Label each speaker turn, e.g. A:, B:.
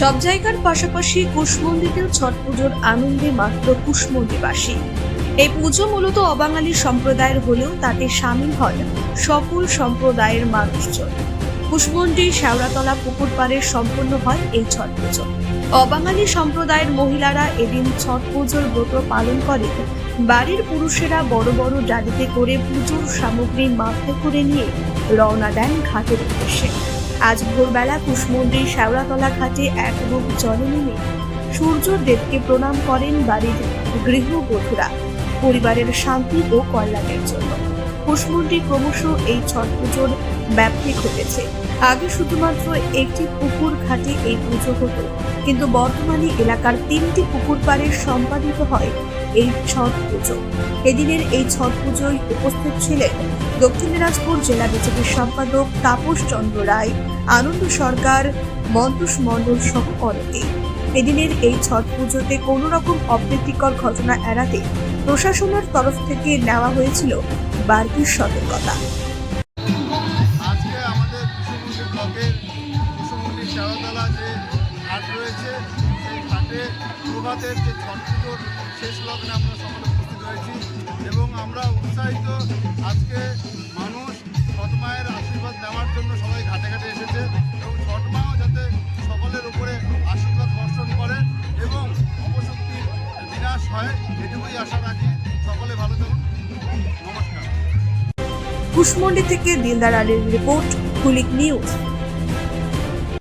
A: সব জায়গার পাশাপাশি কুশমন্দিতেও ছট পুজোর আনন্দে মাত্র কুশমন্দিবাসী এই পুজো মূলত অবাঙালি সম্প্রদায়ের হলেও তাতে সামিল হয় সকল সম্প্রদায়ের মানুষজন। কুশমন্ডি শ্যাওড়াতলা পুকুর পাড়ে সম্পন্ন হয় এই ছট পুজো। অবাঙালি সম্প্রদায়ের মহিলারা এদিন ছট পুজোর ব্রত পালন করে। বাড়ির পুরুষেরা বড় বড় ডালিতে করে পুজোর সামগ্রী মাথায় করে নিয়ে রওনা দেন ঘাটের উদ্দেশ্যে। আজ ভোরবেলা কুশমন্ডির শ্যাওড়াতলা ঘাটে এক বুক জলে নেমে সূর্য দেবকে প্রণাম করেন বাড়ির গৃহবধূরা। পরিবারের শান্তি ও কল্যাণের জন্য। কুশমন্ডি ক্রমশ এই ছট পুজোর ব্যাপ্তি ঘটেছে। আগে শুধুমাত্র একটি পুকুর ঘাটে এই পুজো হতো, কিন্তু বর্তমানে এলাকার তিনটি পুকুর পাড়ে সম্পাদিত হয় এই ছট পুজো। এদিনের এই ছট পুজোয় উপস্থিত ছিলেন দক্ষিণ দিনাজপুর জেলা বিজেপির সম্পাদক তাপস চন্দ্র রায়, আনন্দ সরকার মন্তুষ মণ্ডল সহ অনেকে। এদিনের এই ছট পুজোতে কোনো রকম অপ্রীতিকর ঘটনা এড়াতে প্রশাসনের তরফ থেকে নেওয়া হয়েছিল বাড়তি সতর্কতা।
B: আজকে আমাদের যে ঘাট রয়েছে সেই প্রভাতের যে ছট শেষ লগ্নে আমরা সকলে উপস্থিত হয়েছি এবং আমরা উৎসাহিত আজকে মানুষ ছটমায়ের আশীর্বাদ নেওয়ার জন্য সবাই ঘাটে ঘাটে এসেছে এবং ছটমাও যাতে সকলের উপরে আশীর্বাদ বর্ষণ করে এবং অপশক্তির বিনাশ হয়, এটুকুই আশা রাখি। সকলে ভালো থাকুন। নমস্কার।
A: কুশমন্ডি থেকে দিলদার আলীর রিপোর্ট কুলিক নিউজ।